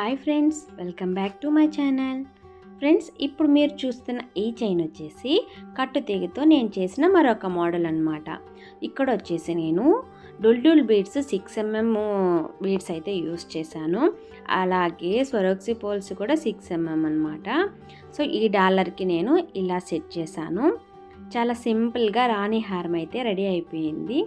Hi friends welcome back to my channel. Friends ఇప్పుడు మీరు చూస్తున్న ఈ చైన్ వచ్చేసి కట్టు తీగతో నేను చేసిన మరొక మోడల్ అనమాట ఇక్కడ వచ్చేసి నేను డుల్ డుల్ బీడ్స్ సిక్స్ ఎంఎం బీడ్స్ అయితే యూస్ చేశాను. అలాగే స్వరోక్సి పోల్స్ కూడా సిక్స్ ఎంఎం అనమాట సో ఈ డాలర్కి నేను ఇలా సెట్ చేశాను. చాలా సింపుల్గా రాణి హారం అయితే రెడీ అయిపోయింది.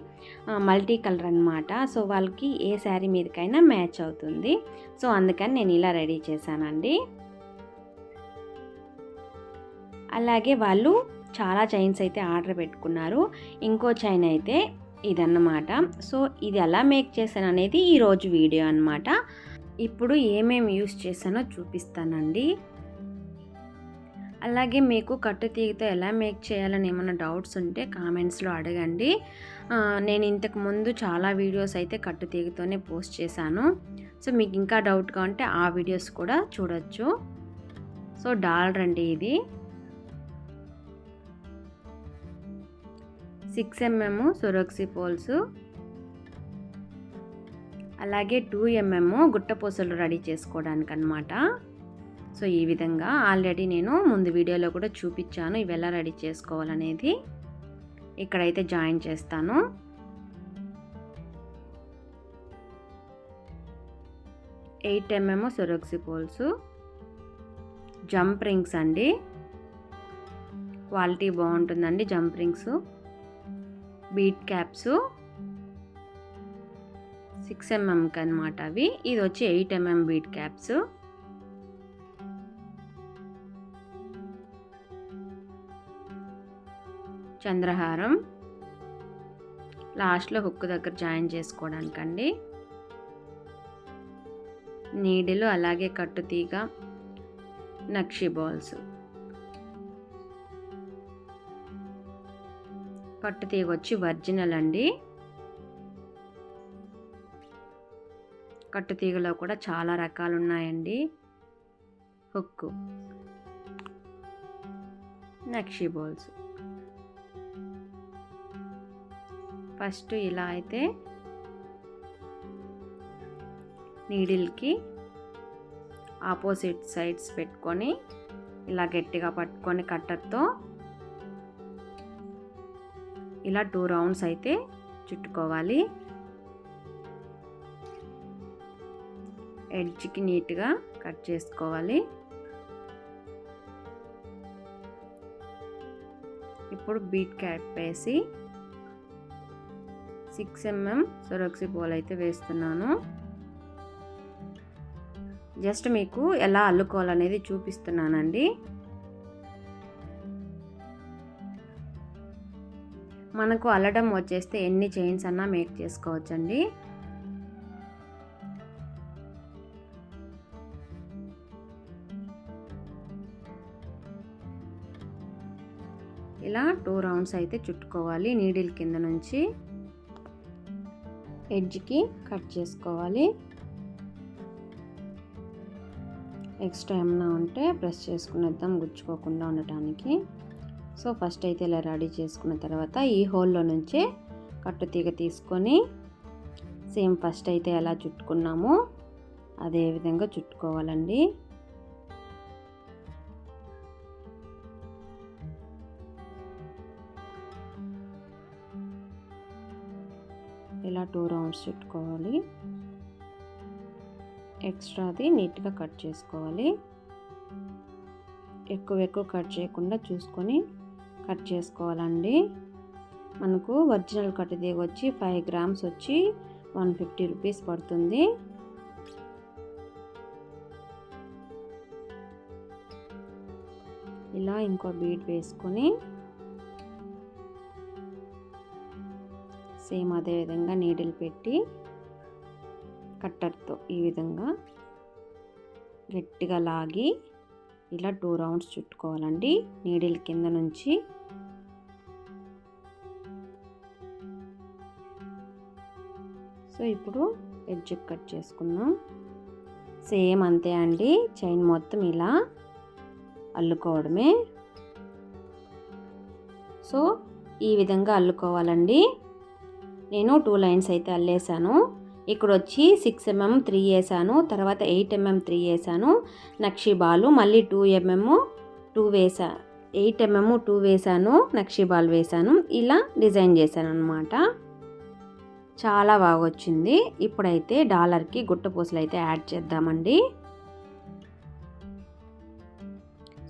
మల్టీ కలర్ అనమాట సో వాళ్ళకి ఏ శారీ మీదకైనా మ్యాచ్ అవుతుంది. సో అందుకని నేను ఇలా రెడీ చేశానండి. అలాగే వాళ్ళు చాలా చైన్స్ అయితే ఆర్డర్ పెట్టుకున్నారు. ఇంకో చైన్ అయితే ఇదన్నమాట. సో ఇది ఎలా మేక్ చేశాను అనేది ఈరోజు వీడియో అనమాట ఇప్పుడు ఏమేమి యూస్ చేశానో చూపిస్తానండి. అలాగే మీకు కట్టు తీగతో ఎలా మేక్ చేయాలని ఏమైనా డౌట్స్ ఉంటే కామెంట్స్లో అడగండి. నేను ఇంతకు ముందు చాలా వీడియోస్ అయితే కట్టు తీగతోనే పోస్ట్ చేశాను. సో మీకు ఇంకా డౌట్గా ఉంటే ఆ వీడియోస్ కూడా చూడొచ్చు. సో డాలర్ అండి ఇది. Six mm Swarovski pearls. అలాగే టూ ఎంఎం గుట్టపూసలు రెడీ చేసుకోవడానికి అనమాట సో ఈ విధంగా ఆల్రెడీ నేను ముందు వీడియోలో కూడా చూపించాను ఇవి ఎలా రెడీ చేసుకోవాలనేది. ఇక్కడైతే జాయిన్ చేస్తాను. Eight MM సొరక్సి poles jump rings అండి. క్వాలిటీ బాగుంటుందండి jump rings. Bead caps. Six ఎంఎంకి అనమాట అవి. ఇది వచ్చి ఎయిట్ ఎంఎం బీట్ క్యాప్స్. చంద్రహారం. లాస్ట్లో హుక్ దగ్గర జాయిన్ చేసుకోవడానికండి. నీడిలు అలాగే కట్టుతీగ నక్షి బాల్స్. పట్టుతీగ వచ్చి ఒరిజినల్ అండి. కట్టుతీగలో కూడా చాలా రకాలు ఉన్నాయండి హుక్కు. నక్షి బాల్స్. ఫస్ట్ ఇలా అయితే నీడిల్కి ఆపోజిట్ సైడ్స్ పెట్టుకొని ఇలా గట్టిగా పట్టుకొని కట్టర్తో ఇలా టూ రౌండ్స్ అయితే చుట్టుకోవాలి. ఎడ్జ్కి నీట్గా కట్ చేసుకోవాలి. ఇప్పుడు బీట్ క్యాప్ వేసి సిక్స్ ఎంఎం సొరక్సి పోల్ అయితే వేస్తున్నాను. జస్ట్ మీకు ఎలా అల్లుకోవాలనేది చూపిస్తున్నానండి. మనకు అల్లడం వచ్చేస్తే ఎన్ని చైన్స్ అన్నా మేక్ చేసుకోవచ్చండి. ఇలా టూ రౌండ్స్ అయితే చుట్టుకోవాలి నీడిల్ కింద నుంచి. ఎడ్జ్కి కట్ చేసుకోవాలి. ఎక్స్ట్రా ఏమైనా ఉంటే ప్రెస్ చేసుకునేద్దాం గుచ్చుకోకుండా ఉండటానికి. సో ఫస్ట్ అయితే ఇలా రెడీ చేసుకున్న తర్వాత ఈ హోల్లో నుంచే కట్టు తీగ తీసుకొని సేమ్ ఫస్ట్ అయితే ఎలా చుట్టుకున్నామో అదే విధంగా చుట్టుకోవాలండి. ఇలా టూ రౌండ్స్ చుట్టుకోవాలి ఎక్స్ట్రాది నీట్గా కట్ చేసుకోవాలి. ఎక్కువ ఎక్కువ కట్ చేయకుండా చూసుకొని కట్ చేసుకోవాలండి. మనకు ఒరిజినల్ కట్ వచ్చి ఫైవ్ గ్రామ్స్ వచ్చి వన్ ఫిఫ్టీ రూపీస్ పడుతుంది. ఇలా ఇంకో బీడ్ వేసుకొని సేమ్ అదే విధంగా నీడిల్ పెట్టి కట్టర్తో ఈ విధంగా గట్టిగా లాగి ఇలా టూ రౌండ్స్ చుట్టుకోవాలండి. నీడిల్ కింద నుంచి సో ఇప్పుడు ఎడ్జ్ కట్ చేసుకుందాం. సేమ్ అంతే అండి. చైన్ మొత్తం ఇలా అల్లుకోవడమే. సో ఈ విధంగా అల్లుకోవాలండి. నేను టూ లైన్స్ అయితే అల్లేసాను ఇక్కడ వచ్చి సిక్స్ ఎంఎం త్రీ వేసాను తర్వాత ఎయిట్ ఎంఎం త్రీ వేసాను నక్షిబాలు మళ్ళీ టూ ఎంఎం టూ వేసా ఎయిట్ ఎంఎం టూ వేసాను నక్షిబాల్ వేసాను ఇలా డిజైన్ చేశాను అనమాట చాలా బాగా వచ్చింది ఇప్పుడైతే డాలర్కి గుట్ట పూసలు అయితే యాడ్ చేద్దామండి.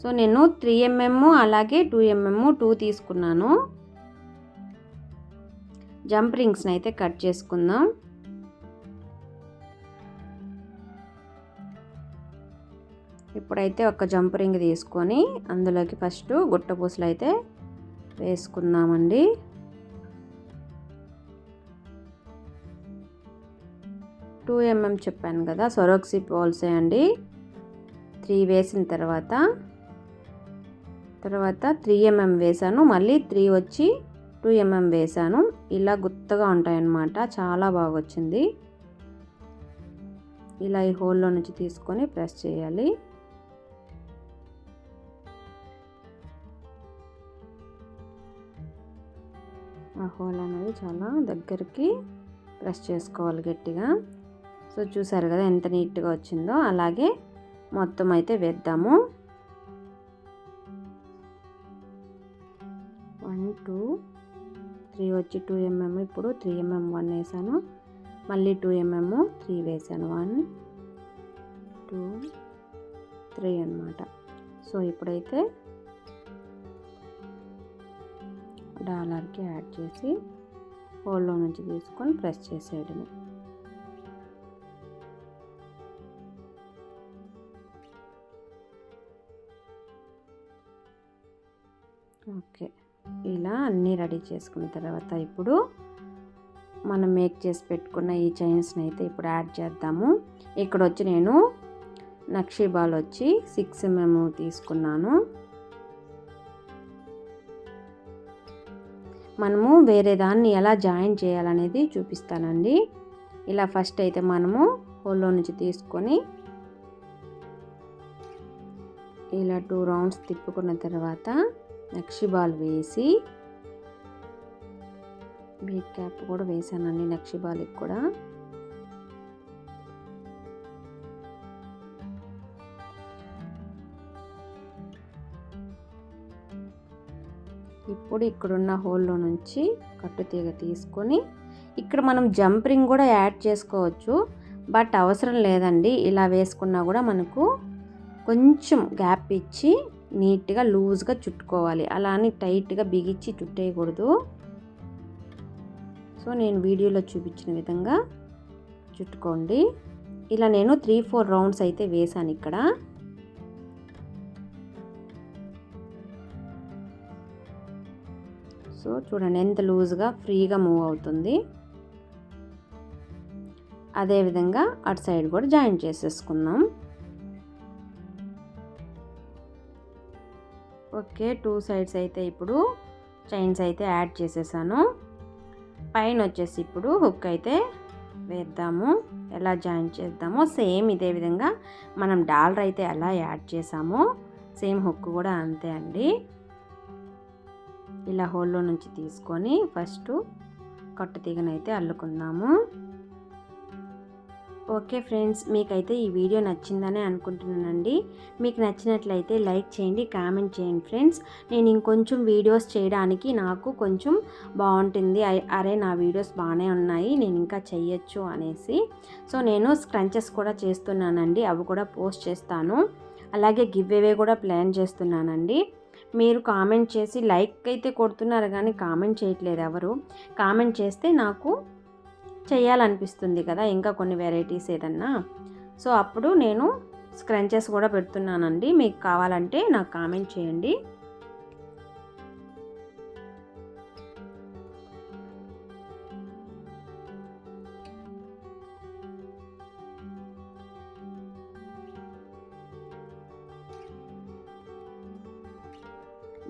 సో నేను త్రీ ఎంఎం అలాగే టూ ఎంఎం టూ తీసుకున్నాను. జంప్ రింగ్స్ని అయితే కట్ చేసుకుందాం. ఇప్పుడైతే ఒక జంప్ రింగ్ తీసుకొని అందులోకి ఫస్ట్ గుట్ట పూసలు అయితే వేసుకుందామండి. టూ ఎంఎం చెప్పాను కదా సొరోక్సి పోల్సే అండి. త్రీ వేసిన తర్వాత తర్వాత త్రీ ఎంఎం వేసాను మళ్ళీ త్రీ వచ్చి టూ ఎంఎం వేసాను ఇలా గుత్తగా ఉంటాయన్నమాట. చాలా బాగా వచ్చింది ఇలా ఈ హోల్లో నుంచి తీసుకొని ప్రెస్ చేయాలి. ఆ హోల్ అనేది చాలా దగ్గరికి ప్రెస్ చేసుకోవాలి గట్టిగా. సో చూసారు కదా ఎంత నీట్గా వచ్చిందో. అలాగే మొత్తం అయితే వేద్దాము. వన్ టూ త్రీ వచ్చి టూ ఎంఎం. ఇప్పుడు త్రీ ఎంఎం వన్ వేసాను. మళ్ళీ టూ ఎంఎం త్రీ వేసాను. వన్ టూ త్రీ అనమాట సో ఇప్పుడైతే డాలర్కి యాడ్ చేసి హోల్లో నుంచి తీసుకొని ప్రెస్ చేసేయడమే. ఓకే. ఇలా అన్నీ రెడీ చేసుకున్న తర్వాత ఇప్పుడు మనం మేక్ చేసి పెట్టుకున్న ఈ చైన్స్ని అయితే ఇప్పుడు యాడ్ చేద్దాము. ఇక్కడ వచ్చి నేను నక్షీబాల్ వచ్చి సిక్స్ ఎంఎం తీసుకున్నాను. మనము వేరే దాన్ని ఎలా జాయిన్ చేయాలనేది చూపిస్తానండి. ఇలా ఫస్ట్ అయితే మనము హోల్లో నుంచి తీసుకొని ఇలా టూ రౌండ్స్ తిప్పుకున్న తర్వాత నక్షి బాల్ వేసి బీట్ క్యాప్ కూడా వేసానండి నక్షి బాల్కి కూడా. ఇప్పుడు ఇక్కడున్న హోల్లో నుంచి కట్టు తీగ తీసుకొని ఇక్కడ మనం జంపరింగ్ కూడా యాడ్ చేసుకోవచ్చు బట్ అవసరం లేదండి. ఇలా వేసుకున్నా కూడా మనకు కొంచెం గ్యాప్ ఇచ్చి నీట్గా లూజ్గా చుట్టుకోవాలి. అలా అని టైట్గా బిగించి చుట్టేయకూడదు. సో నేను వీడియోలో చూపించిన విధంగా చుట్టుకోండి. ఇలా నేను త్రీ ఫోర్ రౌండ్స్ అయితే వేసాను ఇక్కడ. సో చూడండి ఎంత లూజ్గా ఫ్రీగా మూవ్ అవుతుంది. అదేవిధంగా అటు సైడ్ కూడా జాయిన్ చేసేసుకుందాం. ఓకే టూ సైడ్స్ అయితే ఇప్పుడు చైన్స్ అయితే యాడ్ చేసేసాను. పైన వచ్చేసి ఇప్పుడు హుక్ అయితే వేద్దాము. ఎలా జాయిన్ చేద్దామో సేమ్ ఇదే విధంగా మనం డాలర్ అయితే ఎలా యాడ్ చేసామో సేమ్ హుక్ కూడా అంతే అండి. ఇలా హోల్లో నుంచి తీసుకొని ఫస్ట్ కట్టు తీగనైతే అల్లుకుందాము. ఓకే ఫ్రెండ్స్ మీకైతే ఈ వీడియో నచ్చిందని అనుకుంటున్నానండి. మీకు నచ్చినట్లయితే లైక్ చేయండి కామెంట్ చేయండి ఫ్రెండ్స్. నేను ఇంకొంచెం వీడియోస్ చేయడానికి నాకు కొంచెం బాగుంటుంది. అరే నా వీడియోస్ బాగానే ఉన్నాయి నేను ఇంకా చెయ్యొచ్చు అనేసి. సో నేను స్క్రంచెస్ కూడా చేస్తున్నానండి అవి కూడా పోస్ట్ చేస్తాను. అలాగే గివ్ అవే కూడా ప్లాన్ చేస్తున్నానండి. మీరు కామెంట్ చేసి లైక్ అయితే కొడుతున్నారు కానీ కామెంట్ చేయట్లేదు ఎవరు. కామెంట్ చేస్తే నాకు చేయాలనిపిస్తుంది కదా ఇంకా కొన్ని వెరైటీస్ ఏదన్నా. సో అప్పుడు నేను స్క్రంచెస్ కూడా పెడుతున్నానండి. మీకు కావాలంటే నాకు కామెంట్ చేయండి.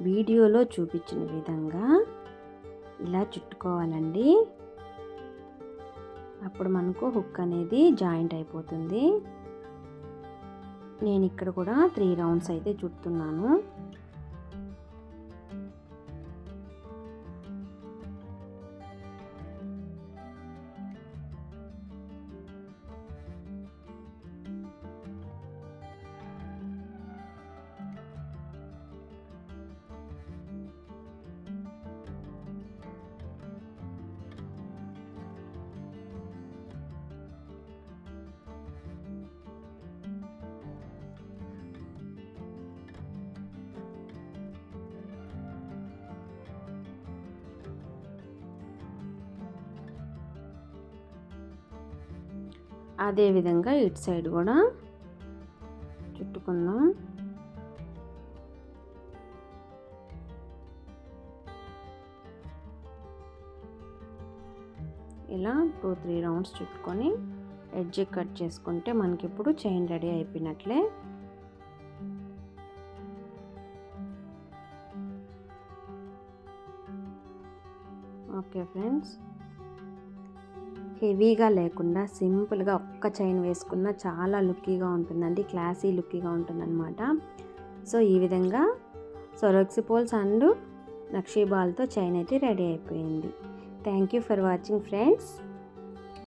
వీడియోలో చూపించిన విధంగా ఇలా చుట్టుకోవాలండి. అప్పుడు మనకు హుక్ అనేది జాయింట్ అయిపోతుంది. నేను ఇక్కడ కూడా త్రీ రౌండ్స్ అయితే చుడుతున్నాను అదేవిధంగా ఇటు సైడ్ కూడా చుట్టుకుందాం. ఇలా టూ త్రీ రౌండ్స్ చుట్టుకొని ఎడ్జ్ కట్ చేసుకుంటే మనకి ఇప్పుడు చైన్ రెడీ అయిపోయినట్లే. Okay friends. హెవీగా లేకుండా సింపుల్గా ఒక్క చైన్ వేసుకున్న చాలా లుక్కీగా ఉంటుందండి క్లాసీ లుక్కీగా ఉంటుందన్నమాట. సో ఈ విధంగా సొరక్సి పోల్స్ అండ్ నక్షీబాల్తో చైన్ అయితే రెడీ అయిపోయింది. Thank you for watching friends.